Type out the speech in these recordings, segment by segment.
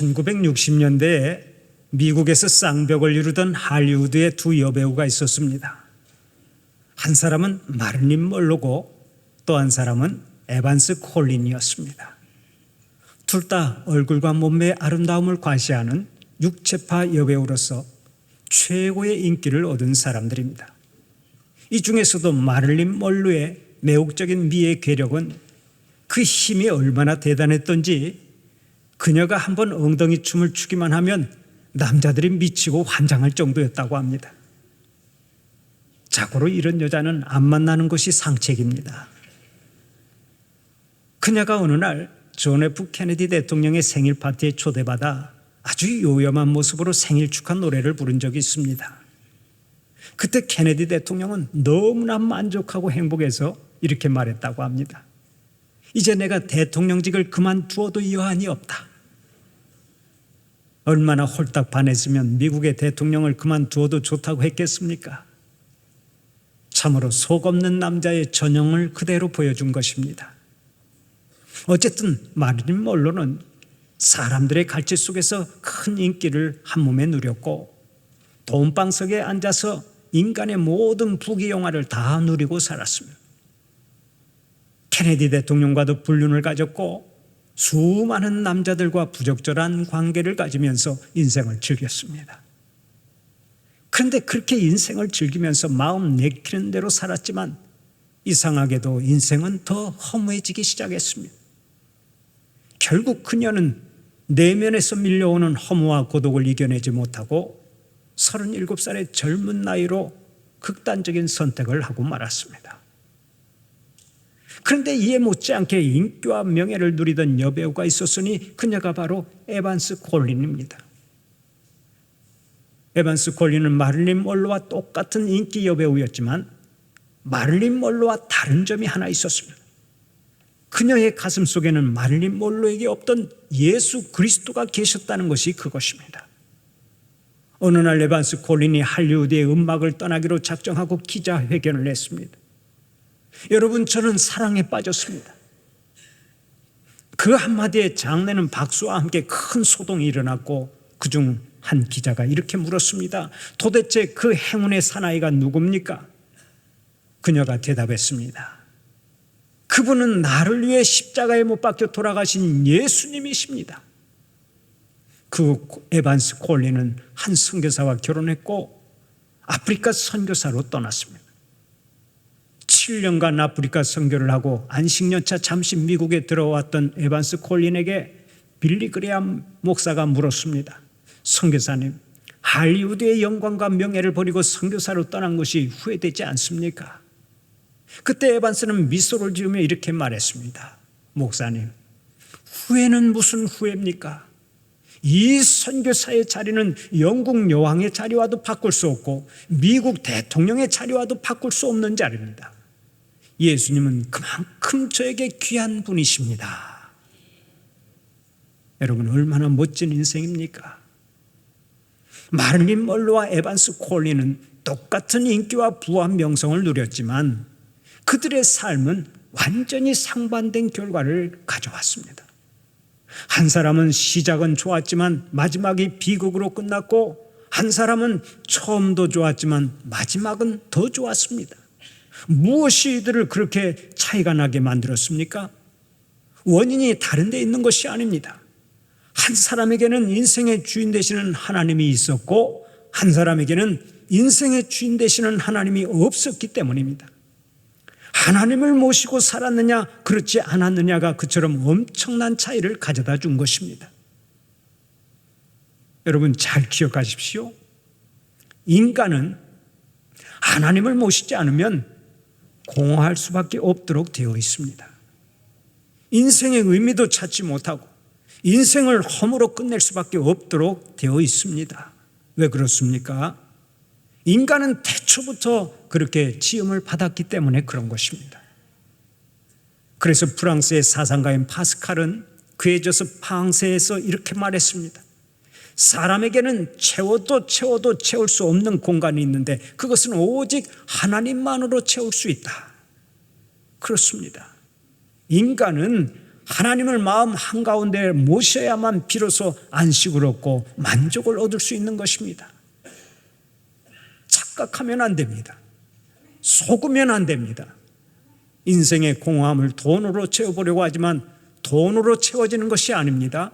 1960년대에 미국에서 쌍벽을 이루던 할리우드의 두 여배우가 있었습니다. 한 사람은 마릴린 멀로고 또 한 사람은 에반스 콜린이었습니다. 둘 다 얼굴과 몸매의 아름다움을 과시하는 육체파 여배우로서 최고의 인기를 얻은 사람들입니다. 이 중에서도 마릴린 멀로의 매혹적인 미의 괴력은 그 힘이 얼마나 대단했던지 그녀가 한 번 엉덩이 춤을 추기만 하면 남자들이 미치고 환장할 정도였다고 합니다. 자고로 이런 여자는 안 만나는 것이 상책입니다. 그녀가 어느 날존 F 케네디 대통령의 생일 파티에 초대받아 아주 요염한 모습으로 생일 축하 노래를 부른 적이 있습니다. 그때 케네디 대통령은 너무나 만족하고 행복해서 이렇게 말했다고 합니다. 이제 내가 대통령직을 그만두어도 여한이 없다. 얼마나 홀딱 반했으면 미국의 대통령을 그만두어도 좋다고 했겠습니까? 참으로 속 없는 남자의 전형을 그대로 보여준 것입니다. 어쨌든 마릴린 멀로는 사람들의 갈치 속에서 큰 인기를 한 몸에 누렸고 돈방석에 앉아서 인간의 모든 부귀영화를 다 누리고 살았습니다. 케네디 대통령과도 불륜을 가졌고 수많은 남자들과 부적절한 관계를 가지면서 인생을 즐겼습니다. 그런데 그렇게 인생을 즐기면서 마음 내키는 대로 살았지만 이상하게도 인생은 더 허무해지기 시작했습니다. 결국 그녀는 내면에서 밀려오는 허무와 고독을 이겨내지 못하고 37살의 젊은 나이로 극단적인 선택을 하고 말았습니다. 그런데 이에 못지않게 인기와 명예를 누리던 여배우가 있었으니 그녀가 바로 에반스 콜린입니다. 에반스 콜린은 마릴린 멀로와 똑같은 인기 여배우였지만 마릴린 멀로와 다른 점이 하나 있었습니다. 그녀의 가슴 속에는 마릴린 멀로에게 없던 예수 그리스도가 계셨다는 것이 그것입니다. 어느 날 에반스 콜린이 할리우드의 음악을 떠나기로 작정하고 기자회견을 했습니다. 여러분, 저는 사랑에 빠졌습니다. 그 한마디에 장례는 박수와 함께 큰 소동이 일어났고 그중 한 기자가 이렇게 물었습니다. 도대체 그 행운의 사나이가 누굽니까? 그녀가 대답했습니다. 그분은 나를 위해 십자가에 못 박혀 돌아가신 예수님이십니다. 그 에반스 콜리는 한 선교사와 결혼했고 아프리카 선교사로 떠났습니다. 7년간 아프리카 선교를 하고 안식년차 잠시 미국에 들어왔던 에반스 콜린에게 빌리 그레암 목사가 물었습니다. 선교사님, 할리우드의 영광과 명예를 버리고 선교사로 떠난 것이 후회되지 않습니까? 그때 에반스는 미소를 지으며 이렇게 말했습니다. 목사님, 후회는 무슨 후회입니까? 이 선교사의 자리는 영국 여왕의 자리와도 바꿀 수 없고 미국 대통령의 자리와도 바꿀 수 없는 자리입니다. 예수님은 그만큼 저에게 귀한 분이십니다. 여러분 얼마나 멋진 인생입니까? 마릴린 멀로와 에반스 콜리는 똑같은 인기와 부와 명성을 누렸지만 그들의 삶은 완전히 상반된 결과를 가져왔습니다. 한 사람은 시작은 좋았지만 마지막이 비극으로 끝났고 한 사람은 처음도 좋았지만 마지막은 더 좋았습니다. 무엇이 이들을 그렇게 차이가 나게 만들었습니까? 원인이 다른 데 있는 것이 아닙니다. 한 사람에게는 인생의 주인 되시는 하나님이 있었고 한 사람에게는 인생의 주인 되시는 하나님이 없었기 때문입니다. 하나님을 모시고 살았느냐, 그렇지 않았느냐가 그처럼 엄청난 차이를 가져다 준 것입니다. 여러분 잘 기억하십시오. 인간은 하나님을 모시지 않으면 공허할 수밖에 없도록 되어 있습니다. 인생의 의미도 찾지 못하고 인생을 허무로 끝낼 수밖에 없도록 되어 있습니다. 왜 그렇습니까? 인간은 태초부터 그렇게 지음을 받았기 때문에 그런 것입니다. 그래서 프랑스의 사상가인 파스칼은 그에 져서 팡세에서 이렇게 말했습니다. 사람에게는 채워도 채워도 채울 수 없는 공간이 있는데 그것은 오직 하나님만으로 채울 수 있다. 그렇습니다. 인간은 하나님을 마음 한가운데 모셔야만 비로소 안식을 얻고 만족을 얻을 수 있는 것입니다. 착각하면 안 됩니다. 속으면 안 됩니다. 인생의 공허함을 돈으로 채워보려고 하지만 돈으로 채워지는 것이 아닙니다.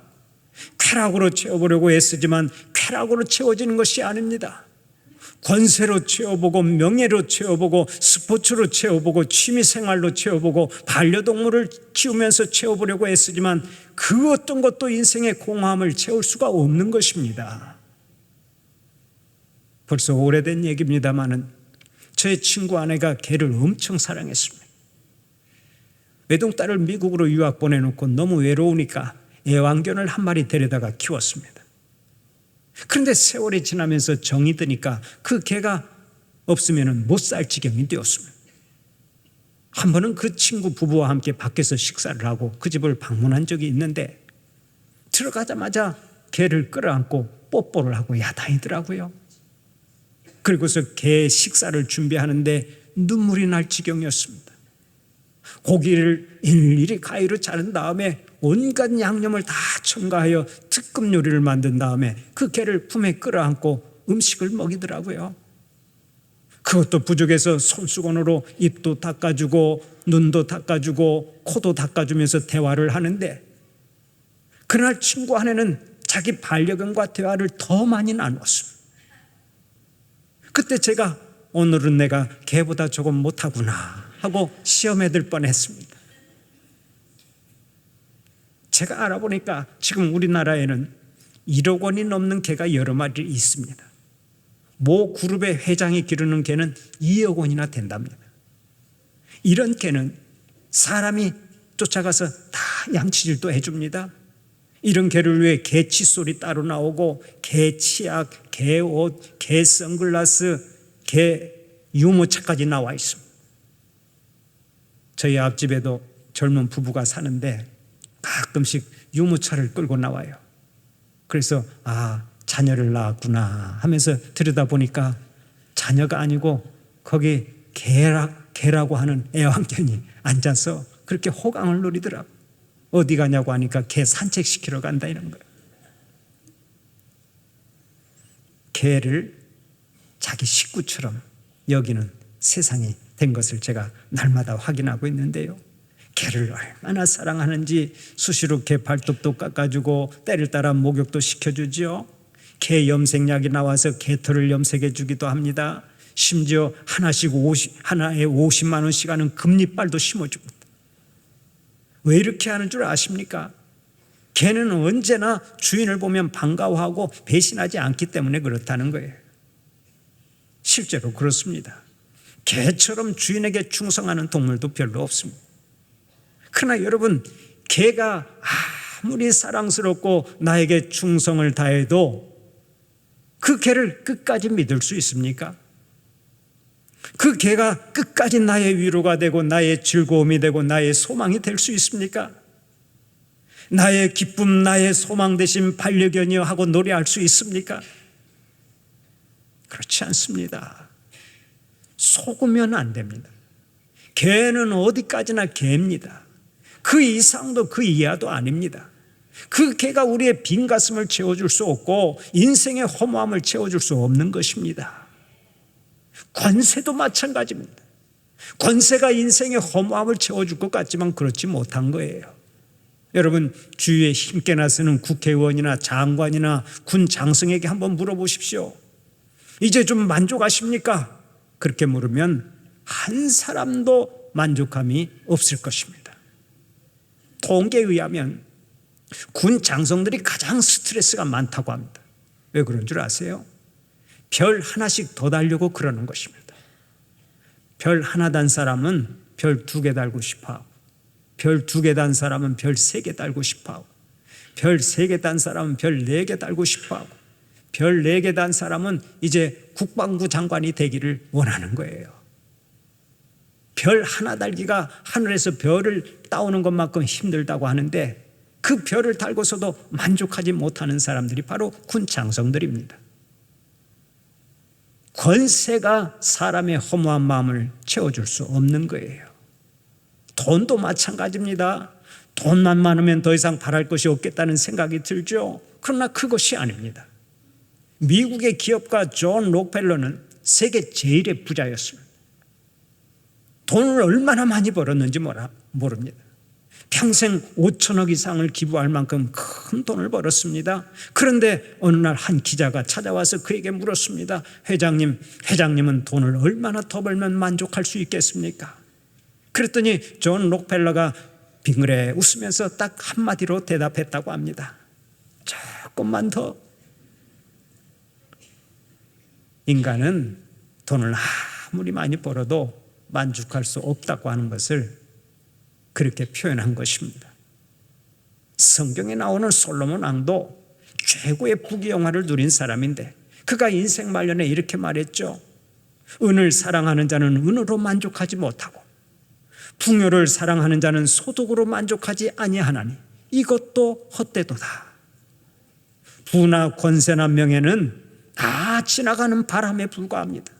쾌락으로 채워보려고 애쓰지만 쾌락으로 채워지는 것이 아닙니다. 권세로 채워보고 명예로 채워보고 스포츠로 채워보고 취미생활로 채워보고 반려동물을 키우면서 채워보려고 애쓰지만 그 어떤 것도 인생의 공허함을 채울 수가 없는 것입니다. 벌써 오래된 얘기입니다만은 저의 친구 아내가 개를 엄청 사랑했습니다. 외동딸을 미국으로 유학 보내놓고 너무 외로우니까 애완견을 한 마리 데려다가 키웠습니다. 그런데 세월이 지나면서 정이 드니까 그 개가 없으면 못 살 지경이 되었습니다. 한 번은 그 친구 부부와 함께 밖에서 식사를 하고 그 집을 방문한 적이 있는데 들어가자마자 개를 끌어안고 뽀뽀를 하고 야단이더라고요. 그리고서 개 식사를 준비하는데 눈물이 날 지경이었습니다. 고기를 일일이 가위로 자른 다음에 온갖 양념을 다 첨가하여 특급 요리를 만든 다음에 그 개를 품에 끌어안고 음식을 먹이더라고요. 그것도 부족해서 손수건으로 입도 닦아주고 눈도 닦아주고 코도 닦아주면서 대화를 하는데 그날 친구 아내는 자기 반려견과 대화를 더 많이 나눴습니다. 그때 제가 오늘은 내가 개보다 조금 못하구나 하고 시험에 들 뻔했습니다. 제가 알아보니까 지금 우리나라에는 1억 원이 넘는 개가 여러 마리 있습니다. 모 그룹의 회장이 기르는 개는 2억 원이나 된답니다. 이런 개는 사람이 쫓아가서 다 양치질도 해줍니다. 이런 개를 위해 개 칫솔이 따로 나오고 개 치약, 개 옷, 개 선글라스, 개 유모차까지 나와 있습니다. 저희 앞집에도 젊은 부부가 사는데 가끔씩 유모차를 끌고 나와요. 그래서 아 자녀를 낳았구나 하면서 들여다보니까 자녀가 아니고 거기 개라, 개라고 하는 애완견이 앉아서 그렇게 호강을 누리더라고. 어디 가냐고 하니까 개 산책시키러 간다 이런 거예요. 개를 자기 식구처럼 여기는 세상이 된 것을 제가 날마다 확인하고 있는데요. 개를 얼마나 사랑하는지 수시로 개 발톱도 깎아주고 때를 따라 목욕도 시켜주지요. 개 염색약이 나와서 개털을 염색해 주기도 합니다. 심지어 하나씩 50, 하나에 50만 원씩 하는 금리빨도 심어줍니다. 왜 이렇게 하는 줄 아십니까? 개는 언제나 주인을 보면 반가워하고 배신하지 않기 때문에 그렇다는 거예요. 실제로 그렇습니다. 개처럼 주인에게 충성하는 동물도 별로 없습니다. 그러나 여러분, 개가 아무리 사랑스럽고 나에게 충성을 다해도 그 개를 끝까지 믿을 수 있습니까? 그 개가 끝까지 나의 위로가 되고 나의 즐거움이 되고 나의 소망이 될 수 있습니까? 나의 기쁨, 나의 소망 대신 반려견이여 하고 노래할 수 있습니까? 그렇지 않습니다. 속으면 안 됩니다. 개는 어디까지나 개입니다. 그 이상도 그 이하도 아닙니다. 그 개가 우리의 빈 가슴을 채워줄 수 없고 인생의 허무함을 채워줄 수 없는 것입니다. 권세도 마찬가지입니다. 권세가 인생의 허무함을 채워줄 것 같지만 그렇지 못한 거예요. 여러분 주위에 힘께 나서는 국회의원이나 장관이나 군 장성에게 한번 물어보십시오. 이제 좀 만족하십니까? 그렇게 물으면 한 사람도 만족함이 없을 것입니다. 통계에 의하면 군 장성들이 가장 스트레스가 많다고 합니다. 왜 그런 줄 아세요? 별 하나씩 더 달려고 그러는 것입니다. 별 하나 단 사람은 별 두 개 달고 싶어 하고, 별 두 개 단 사람은 별 세 개 달고 싶어 하고, 별 세 개 단 사람은 별 네 개 달고 싶어 하고, 별네개단 사람은 이제 국방부 장관이 되기를 원하는 거예요. 별 하나 달기가 하늘에서 별을 따오는 것만큼 힘들다고 하는데 그 별을 달고서도 만족하지 못하는 사람들이 바로 군 장성들입니다. 권세가 사람의 허무한 마음을 채워줄 수 없는 거예요. 돈도 마찬가지입니다. 돈만 많으면 더 이상 바랄 것이 없겠다는 생각이 들죠. 그러나 그것이 아닙니다. 미국의 기업가 존 록펠러는 세계 제일의 부자였습니다. 돈을 얼마나 많이 벌었는지 모릅니다. 평생 5천억 이상을 기부할 만큼 큰 돈을 벌었습니다. 그런데 어느 날 한 기자가 찾아와서 그에게 물었습니다. 회장님, 회장님은 돈을 얼마나 더 벌면 만족할 수 있겠습니까? 그랬더니 존 록펠러가 빙그레 웃으면서 딱 한마디로 대답했다고 합니다. 조금만 더. 인간은 돈을 아무리 많이 벌어도 만족할 수 없다고 하는 것을 그렇게 표현한 것입니다. 성경에 나오는 솔로몬 왕도 최고의 부귀영화를 누린 사람인데 그가 인생 말년에 이렇게 말했죠. 은을 사랑하는 자는 은으로 만족하지 못하고 풍요를 사랑하는 자는 소득으로 만족하지 아니하나니 이것도 헛되도다. 부나 권세나 명예는 다 지나가는 바람에 불과합니다.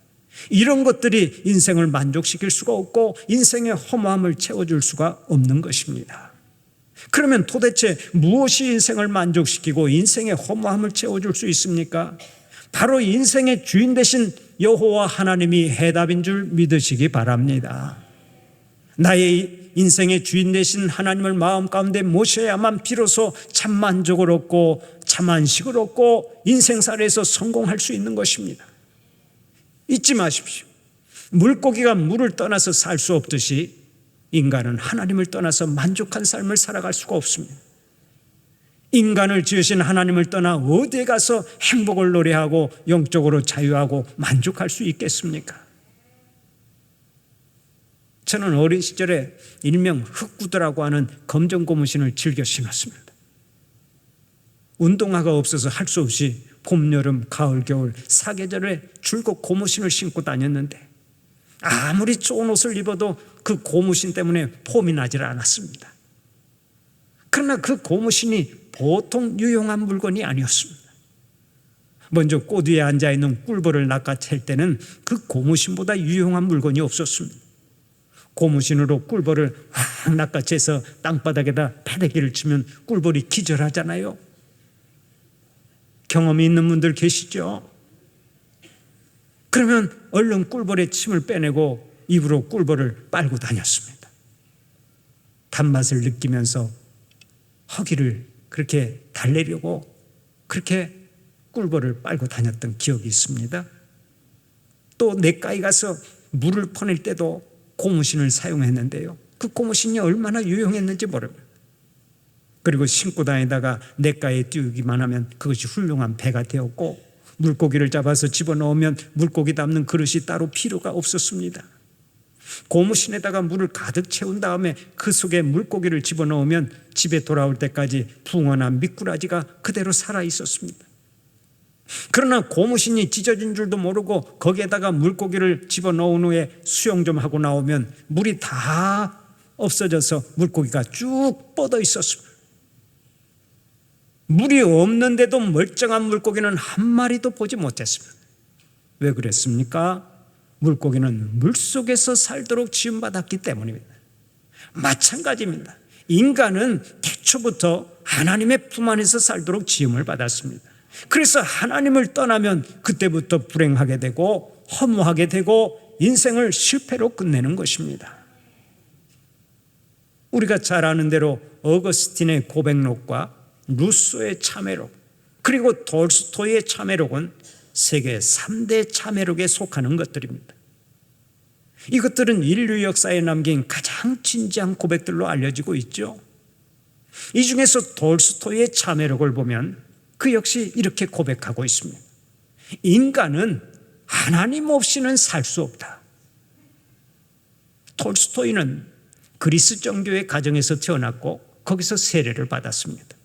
이런 것들이 인생을 만족시킬 수가 없고 인생의 허무함을 채워줄 수가 없는 것입니다. 그러면 도대체 무엇이 인생을 만족시키고 인생의 허무함을 채워줄 수 있습니까? 바로 인생의 주인 되신 여호와 하나님이 해답인 줄 믿으시기 바랍니다. 나의 인생의 주인 되신 하나님을 마음 가운데 모셔야만 비로소 참 만족을 얻고 참 안식을 얻고 인생살에서 성공할 수 있는 것입니다. 잊지 마십시오. 물고기가 물을 떠나서 살 수 없듯이 인간은 하나님을 떠나서 만족한 삶을 살아갈 수가 없습니다. 인간을 지으신 하나님을 떠나 어디에 가서 행복을 노래하고 영적으로 자유하고 만족할 수 있겠습니까? 저는 어린 시절에 일명 흑구두라고 하는 검정 고무신을 즐겨 신었습니다. 운동화가 없어서 할 수 없이 봄, 여름, 가을, 겨울 사계절에 줄곧 고무신을 신고 다녔는데 아무리 좋은 옷을 입어도 그 고무신 때문에 폼이 나질 않았습니다. 그러나 그 고무신이 보통 유용한 물건이 아니었습니다. 먼저 꽃 위에 앉아 있는 꿀벌을 낚아챌 때는 그 고무신보다 유용한 물건이 없었습니다. 고무신으로 꿀벌을 확 낚아채서 땅바닥에다 패대기를 치면 꿀벌이 기절하잖아요. 경험이 있는 분들 계시죠? 그러면 얼른 꿀벌의 침을 빼내고 입으로 꿀벌을 빨고 다녔습니다. 단맛을 느끼면서 허기를 그렇게 달래려고 그렇게 꿀벌을 빨고 다녔던 기억이 있습니다. 또 내과에 가서 물을 퍼낼 때도 고무신을 사용했는데요. 그 고무신이 얼마나 유용했는지 모릅니다. 그리고 신고 다니다가 냇가에 띄우기만 하면 그것이 훌륭한 배가 되었고 물고기를 잡아서 집어넣으면 물고기 담는 그릇이 따로 필요가 없었습니다. 고무신에다가 물을 가득 채운 다음에 그 속에 물고기를 집어넣으면 집에 돌아올 때까지 붕어나 미꾸라지가 그대로 살아 있었습니다. 그러나 고무신이 찢어진 줄도 모르고 거기에다가 물고기를 집어넣은 후에 수영 좀 하고 나오면 물이 다 없어져서 물고기가 쭉 뻗어 있었습니다. 물이 없는데도 멀쩡한 물고기는 한 마리도 보지 못했습니다. 왜 그랬습니까? 물고기는 물 속에서 살도록 지음받았기 때문입니다. 마찬가지입니다. 인간은 태초부터 하나님의 품 안에서 살도록 지음을 받았습니다. 그래서 하나님을 떠나면 그때부터 불행하게 되고 허무하게 되고 인생을 실패로 끝내는 것입니다. 우리가 잘 아는 대로 어거스틴의 고백록과 루소의 참회록 그리고 돌스토이의 참회록은 세계 3대 참회록에 속하는 것들입니다. 이것들은 인류 역사에 남긴 가장 진지한 고백들로 알려지고 있죠. 이 중에서 돌스토이의 참회록을 보면 그 역시 이렇게 고백하고 있습니다. 인간은 하나님 없이는 살 수 없다. 톨스토이는 그리스 정교의 가정에서 태어났고 거기서 세례를 받았습니다.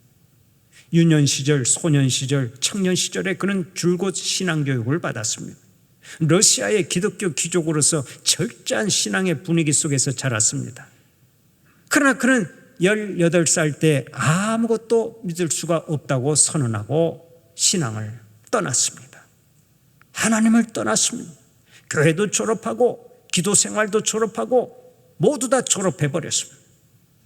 유년 시절, 소년 시절, 청년 시절에 그는 줄곧 신앙 교육을 받았습니다. 러시아의 기독교 귀족으로서 철저한 신앙의 분위기 속에서 자랐습니다. 그러나 그는 18살 때 아무것도 믿을 수가 없다고 선언하고 신앙을 떠났습니다. 하나님을 떠났습니다. 교회도 졸업하고 기도 생활도 졸업하고 모두 다 졸업해 버렸습니다.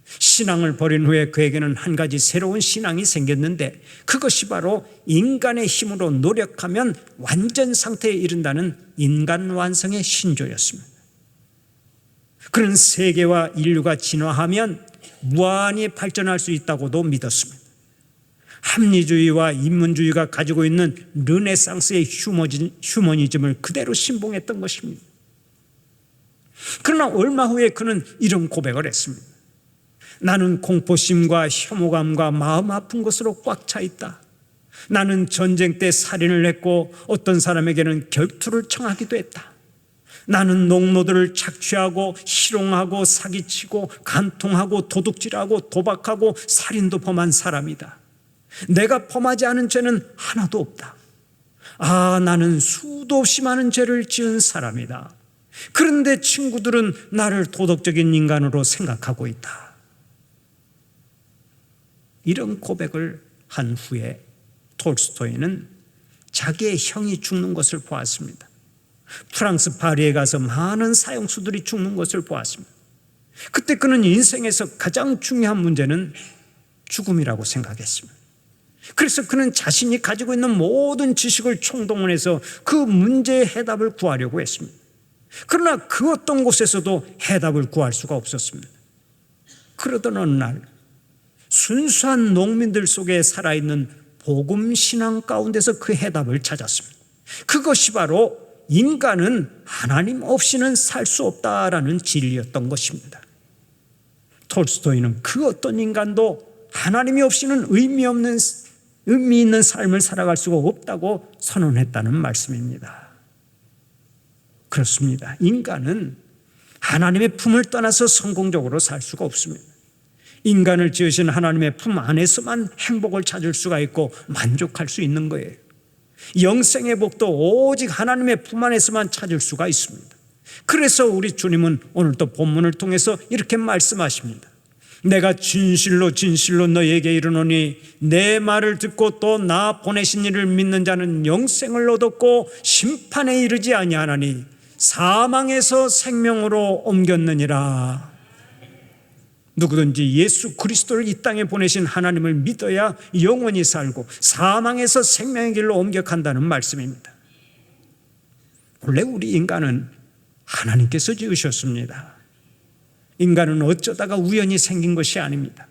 신앙을 버린 후에 그에게는 한 가지 새로운 신앙이 생겼는데 그것이 바로 인간의 힘으로 노력하면 완전 상태에 이른다는 인간 완성의 신조였습니다. 그는 세계와 인류가 진화하면 무한히 발전할 수 있다고도 믿었습니다. 합리주의와 인문주의가 가지고 있는 르네상스의 휴머니즘을 그대로 신봉했던 것입니다. 그러나 얼마 후에 그는 이런 고백을 했습니다. 나는 공포심과 혐오감과 마음 아픈 것으로 꽉 차 있다. 나는 전쟁 때 살인을 했고 어떤 사람에게는 결투를 청하기도 했다. 나는 농노들을 착취하고 희롱하고 사기치고 간통하고 도둑질하고 도박하고 살인도 범한 사람이다. 내가 범하지 않은 죄는 하나도 없다. 아, 나는 수도 없이 많은 죄를 지은 사람이다. 그런데 친구들은 나를 도덕적인 인간으로 생각하고 있다. 이런 고백을 한 후에 톨스토이는 자기의 형이 죽는 것을 보았습니다. 프랑스 파리에 가서 많은 사형수들이 죽는 것을 보았습니다. 그때 그는 인생에서 가장 중요한 문제는 죽음이라고 생각했습니다. 그래서 그는 자신이 가지고 있는 모든 지식을 총동원해서 그 문제의 해답을 구하려고 했습니다. 그러나 그 어떤 곳에서도 해답을 구할 수가 없었습니다. 그러던 어느 날 순수한 농민들 속에 살아있는 복음 신앙 가운데서 그 해답을 찾았습니다. 그것이 바로 인간은 하나님 없이는 살 수 없다라는 진리였던 것입니다. 톨스토이는 그 어떤 인간도 하나님이 없이는 의미 없는 의미 있는 삶을 살아갈 수가 없다고 선언했다는 말씀입니다. 그렇습니다. 인간은 하나님의 품을 떠나서 성공적으로 살 수가 없습니다. 인간을 지으신 하나님의 품 안에서만 행복을 찾을 수가 있고 만족할 수 있는 거예요. 영생의 복도 오직 하나님의 품 안에서만 찾을 수가 있습니다. 그래서 우리 주님은 오늘 또 본문을 통해서 이렇게 말씀하십니다. 내가 진실로 진실로 너에게 이르노니 내 말을 듣고 또 나 보내신 이를 믿는 자는 영생을 얻었고 심판에 이르지 아니하나니 사망에서 생명으로 옮겼느니라. 누구든지 예수 그리스도를 이 땅에 보내신 하나님을 믿어야 영원히 살고 사망에서 생명의 길로 옮겨간다는 말씀입니다. 원래 우리 인간은 하나님께서 지으셨습니다. 인간은 어쩌다가 우연히 생긴 것이 아닙니다.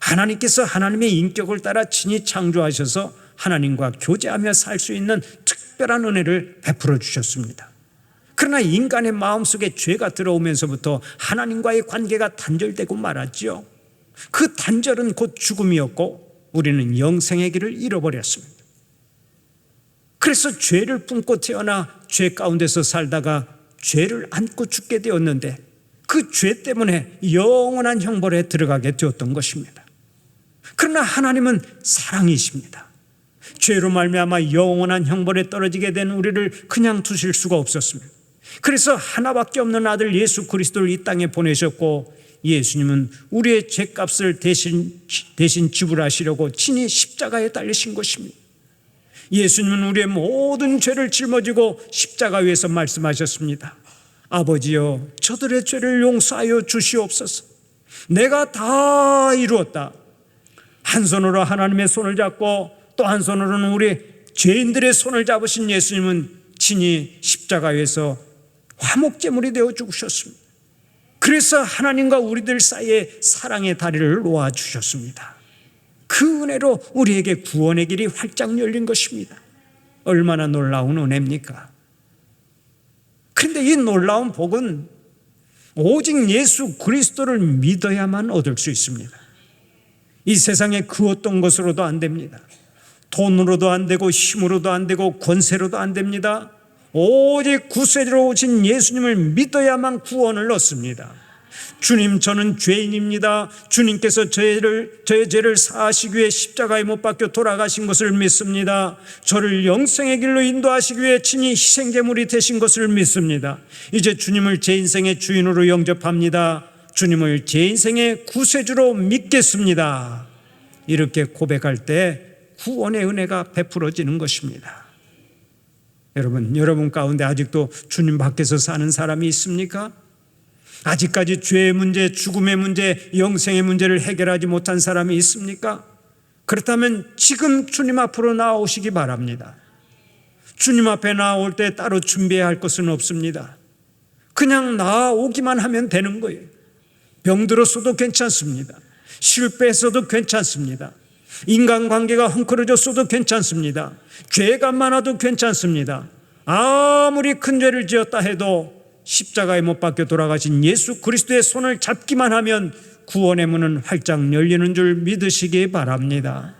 하나님께서 하나님의 인격을 따라 친히 창조하셔서 하나님과 교제하며 살 수 있는 특별한 은혜를 베풀어 주셨습니다. 그러나 인간의 마음속에 죄가 들어오면서부터 하나님과의 관계가 단절되고 말았지요. 그 단절은 곧 죽음이었고 우리는 영생의 길을 잃어버렸습니다. 그래서 죄를 품고 태어나 죄 가운데서 살다가 죄를 안고 죽게 되었는데 그 죄 때문에 영원한 형벌에 들어가게 되었던 것입니다. 그러나 하나님은 사랑이십니다. 죄로 말미암아 영원한 형벌에 떨어지게 된 우리를 그냥 두실 수가 없었습니다. 그래서 하나밖에 없는 아들 예수 그리스도를 이 땅에 보내셨고 예수님은 우리의 죄값을 대신 대신 지불하시려고 친히 십자가에 달리신 것입니다. 예수님은 우리의 모든 죄를 짊어지고 십자가 위에서 말씀하셨습니다. 아버지여 저들의 죄를 용서하여 주시옵소서. 내가 다 이루었다. 한 손으로 하나님의 손을 잡고 또 한 손으로는 우리 죄인들의 손을 잡으신 예수님은 친히 십자가 위에서 화목제물이 되어 죽으셨습니다. 그래서 하나님과 우리들 사이에 사랑의 다리를 놓아 주셨습니다. 그 은혜로 우리에게 구원의 길이 활짝 열린 것입니다. 얼마나 놀라운 은혜입니까? 그런데 이 놀라운 복은 오직 예수 그리스도를 믿어야만 얻을 수 있습니다. 이 세상에 그 어떤 것으로도 안 됩니다. 돈으로도 안 되고 힘으로도 안 되고 권세로도 안 됩니다. 오직 구세주로 오신 예수님을 믿어야만 구원을 얻습니다. 주님 저는 죄인입니다. 주님께서 죄를 저의 죄를 사하시기 위해 십자가에 못 박혀 돌아가신 것을 믿습니다. 저를 영생의 길로 인도하시기 위해 친히 희생제물이 되신 것을 믿습니다. 이제 주님을 제 인생의 주인으로 영접합니다. 주님을 제 인생의 구세주로 믿겠습니다. 이렇게 고백할 때 구원의 은혜가 베풀어지는 것입니다. 여러분, 여러분 가운데 아직도 주님 밖에서 사는 사람이 있습니까? 아직까지 죄의 문제, 죽음의 문제, 영생의 문제를 해결하지 못한 사람이 있습니까? 그렇다면 지금 주님 앞으로 나오시기 바랍니다. 주님 앞에 나올 때 따로 준비해야 할 것은 없습니다. 그냥 나오기만 하면 되는 거예요. 병들었어도 괜찮습니다. 실패했어도 괜찮습니다. 인간관계가 헝클어졌어도 괜찮습니다. 죄가 많아도 괜찮습니다. 아무리 큰 죄를 지었다 해도 십자가에 못 박혀 돌아가신 예수 그리스도의 손을 잡기만 하면 구원의 문은 활짝 열리는 줄 믿으시기 바랍니다.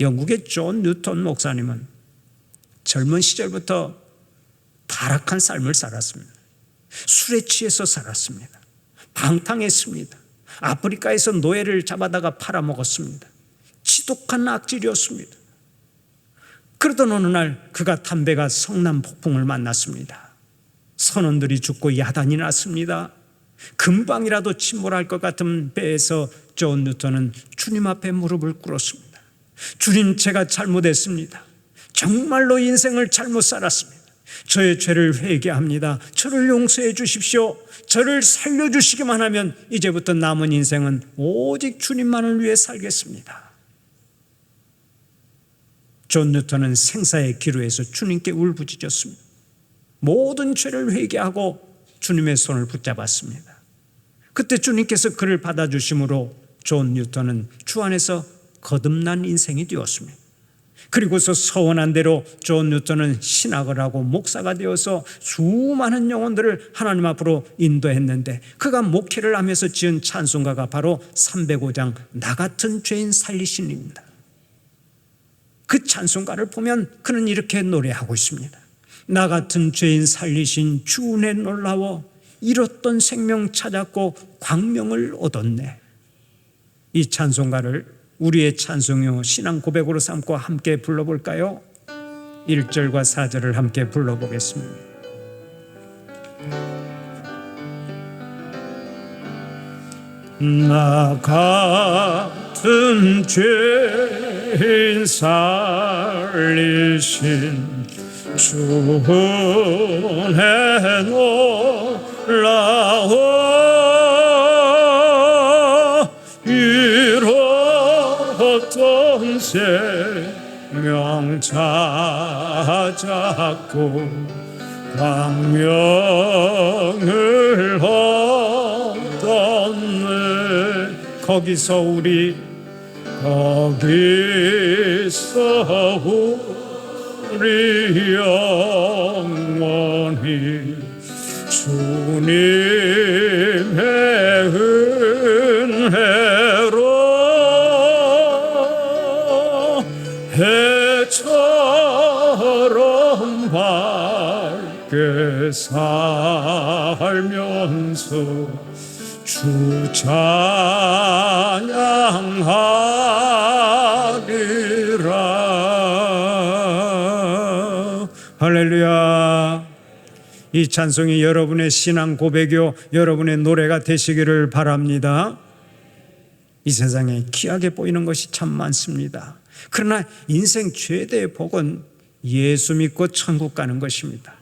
영국의 존 뉴턴 목사님은 젊은 시절부터 타락한 삶을 살았습니다. 술에 취해서 살았습니다. 방탕했습니다. 아프리카에서 노예를 잡아다가 팔아먹었습니다. 지독한 악질이었습니다. 그러던 어느 날 그가 담배가 성남 폭풍을 만났습니다. 선원들이 죽고 야단이 났습니다. 금방이라도 침몰할 것 같은 배에서 존 뉴턴은 주님 앞에 무릎을 꿇었습니다. 주님, 제가 잘못했습니다. 정말로 인생을 잘못 살았습니다. 저의 죄를 회개합니다. 저를 용서해 주십시오. 저를 살려주시기만 하면 이제부터 남은 인생은 오직 주님만을 위해 살겠습니다. 존 뉴턴은 생사의 기로에서 주님께 울부짖었습니다. 모든 죄를 회개하고 주님의 손을 붙잡았습니다. 그때 주님께서 그를 받아주심으로 존 뉴턴은 주 안에서 거듭난 인생이 되었습니다. 그리고서 서원한 대로 존 뉴턴은 신학을 하고 목사가 되어서 수많은 영혼들을 하나님 앞으로 인도했는데 그가 목회를 하면서 지은 찬송가가 바로 305장 나 같은 죄인 살리신입니다. 그 찬송가를 보면 그는 이렇게 노래하고 있습니다. 나 같은 죄인 살리신 주 은혜 놀라워 잃었던 생명 찾았고 광명을 얻었네. 이 찬송가를 우리의 찬송요 신앙 고백으로 삼고 함께 불러볼까요? 1절과 4절을 함께 불러보겠습니다. 나 같은 죄인 살리신 주의 놀라워 생명 찾았고 광명을 얻었네. 거기서 우리 거기서 우리 영원히 주님 살면서 주 찬양하리라. 할렐루야. 이 찬송이 여러분의 신앙 고백이요 여러분의 노래가 되시기를 바랍니다. 이 세상에 귀하게 보이는 것이 참 많습니다. 그러나 인생 최대의 복은 예수 믿고 천국 가는 것입니다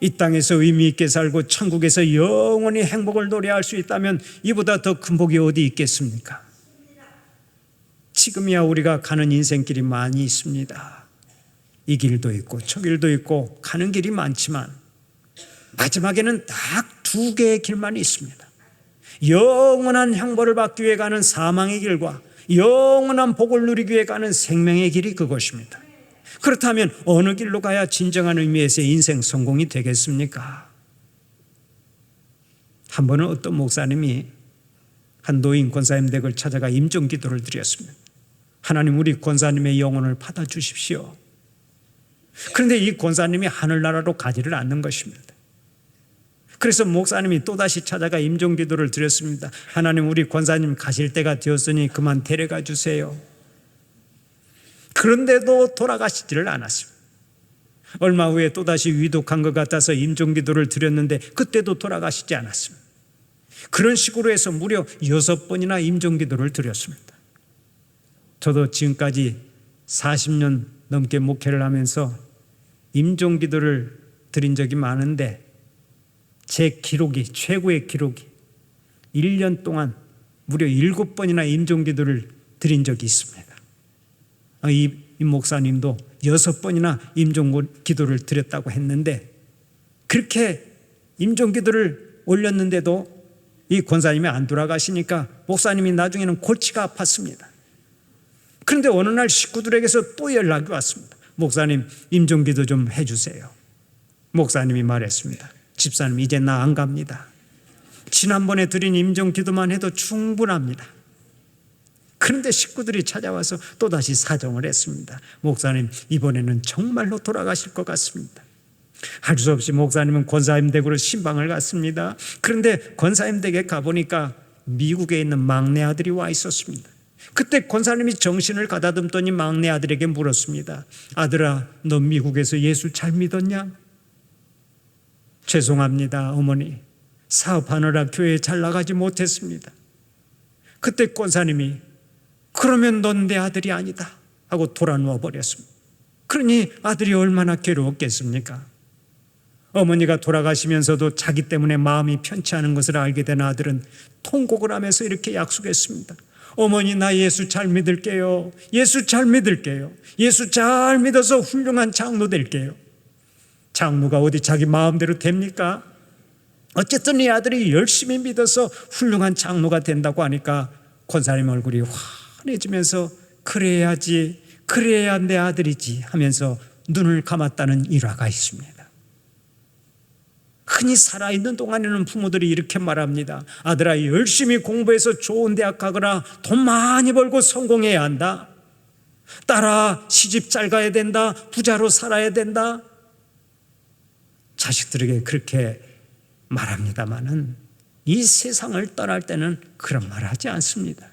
이 땅에서 의미 있게 살고 천국에서 영원히 행복을 노래할 수 있다면 이보다 더 큰 복이 어디 있겠습니까? 지금이야 우리가 가는 인생길이 많이 있습니다. 이 길도 있고 저 길도 있고 가는 길이 많지만 마지막에는 딱 두 개의 길만 있습니다. 영원한 형벌을 받기 위해 가는 사망의 길과 영원한 복을 누리기 위해 가는 생명의 길이 그것입니다. 그렇다면 어느 길로 가야 진정한 의미에서 인생 성공이 되겠습니까? 한 번은 어떤 목사님이 한 노인 권사님 댁을 찾아가 임종 기도를 드렸습니다. 하나님 우리 권사님의 영혼을 받아 주십시오. 그런데 이 권사님이 하늘나라로 가지를 않는 것입니다. 그래서 목사님이 또다시 찾아가 임종 기도를 드렸습니다. 하나님 우리 권사님 가실 때가 되었으니 그만 데려가 주세요. 그런데도 돌아가시지를 않았습니다. 얼마 후에 또다시 위독한 것 같아서 임종기도를 드렸는데 그때도 돌아가시지 않았습니다. 그런 식으로 해서 무려 여섯 번이나 임종기도를 드렸습니다. 저도 지금까지 40년 넘게 목회를 하면서 임종기도를 드린 적이 많은데 제 기록이 최고의 기록이 1년 동안 무려 7번이나 임종기도를 드린 적이 있습니다. 아, 이, 이 목사님도 6번이나 임종 기도를 드렸다고 했는데 그렇게 임종 기도를 올렸는데도 이 권사님이 안 돌아가시니까 목사님이 나중에는 골치가 아팠습니다. 그런데 어느 날 식구들에게서 또 연락이 왔습니다. 목사님 임종 기도 좀 해주세요. 목사님이 말했습니다. 집사님 이제 나 안 갑니다. 지난번에 드린 임종 기도만 해도 충분합니다. 그런데 식구들이 찾아와서 또다시 사정을 했습니다. 목사님 이번에는 정말로 돌아가실 것 같습니다. 할 수 없이 목사님은 권사님 댁으로 신방을 갔습니다. 그런데 권사님 댁에 가보니까 미국에 있는 막내 아들이 와 있었습니다. 그때 권사님이 정신을 가다듬더니 막내 아들에게 물었습니다. 아들아, 너 미국에서 예수 잘 믿었냐? 죄송합니다, 어머니. 사업하느라 교회에 잘 나가지 못했습니다. 그때 권사님이 그러면 넌 내 아들이 아니다 하고 돌아누워 버렸습니다. 그러니 아들이 얼마나 괴로웠겠습니까? 어머니가 돌아가시면서도 자기 때문에 마음이 편치 않은 것을 알게 된 아들은 통곡을 하면서 이렇게 약속했습니다. 어머니 나 예수 잘 믿을게요. 예수 잘 믿을게요. 예수 잘 믿어서 훌륭한 장로 될게요. 장로가 어디 자기 마음대로 됩니까? 어쨌든 이 아들이 열심히 믿어서 훌륭한 장로가 된다고 하니까 권사님 얼굴이 환해지면서 그래야지 그래야 내 아들이지 하면서 눈을 감았다는 일화가 있습니다. 흔히 살아있는 동안에는 부모들이 이렇게 말합니다. 아들아, 열심히 공부해서 좋은 대학 가거나 돈 많이 벌고 성공해야 한다. 딸아, 시집 잘 가야 된다. 부자로 살아야 된다. 자식들에게 그렇게 말합니다만은 이 세상을 떠날 때는 그런 말을 하지 않습니다.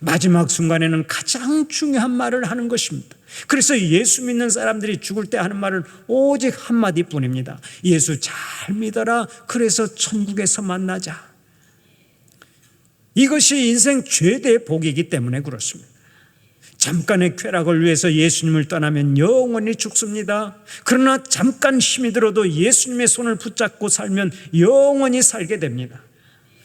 마지막 순간에는 가장 중요한 말을 하는 것입니다. 그래서 예수 믿는 사람들이 죽을 때 하는 말은 오직 한마디 뿐입니다. 예수 잘 믿어라. 그래서 천국에서 만나자. 이것이 인생 최대의 복이기 때문에 그렇습니다. 잠깐의 쾌락을 위해서 예수님을 떠나면 영원히 죽습니다. 그러나 잠깐 힘이 들어도 예수님의 손을 붙잡고 살면 영원히 살게 됩니다.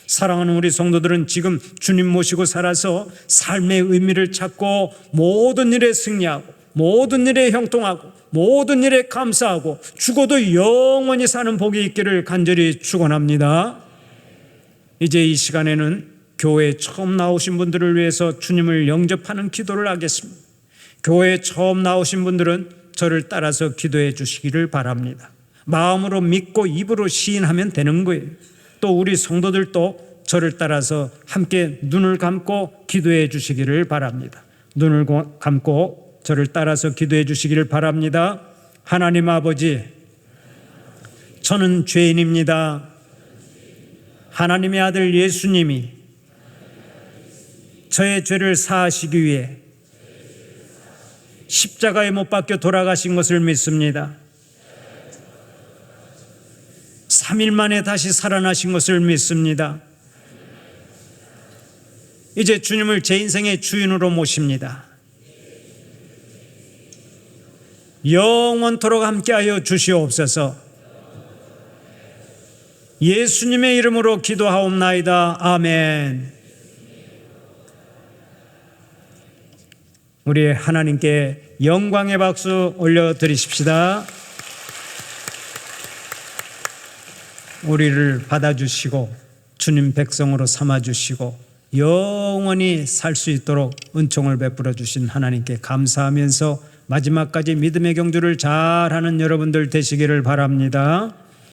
사랑하는 우리 성도들은 지금 주님 모시고 살아서 삶의 의미를 찾고 모든 일에 승리하고 모든 일에 형통하고 모든 일에 감사하고 죽어도 영원히 사는 복이 있기를 간절히 축원합니다. 이제 이 시간에는 교회에 처음 나오신 분들을 위해서 주님을 영접하는 기도를 하겠습니다. 교회에 처음 나오신 분들은 저를 따라서 기도해 주시기를 바랍니다. 마음으로 믿고 입으로 시인하면 되는 거예요. 또 우리 성도들도 저를 따라서 함께 눈을 감고 기도해 주시기를 바랍니다. 눈을 감고 저를 따라서 기도해 주시기를 바랍니다. 하나님 아버지, 저는 죄인입니다. 하나님의 아들 예수님이 저의 죄를 사하시기 위해 십자가에 못 박혀 돌아가신 것을 믿습니다. 3일 만에 다시 살아나신 것을 믿습니다. 이제 주님을 제 인생의 주인으로 모십니다. 영원토록 함께하여 주시옵소서. 예수님의 이름으로 기도하옵나이다. 아멘. 우리 하나님께 영광의 박수 올려드리십시다. 우리를 받아주시고 주님 백성으로 삼아주시고 영원히 살 수 있도록 은총을 베풀어 주신 하나님께 감사하면서 마지막까지 믿음의 경주를 잘하는 여러분들 되시기를 바랍니다.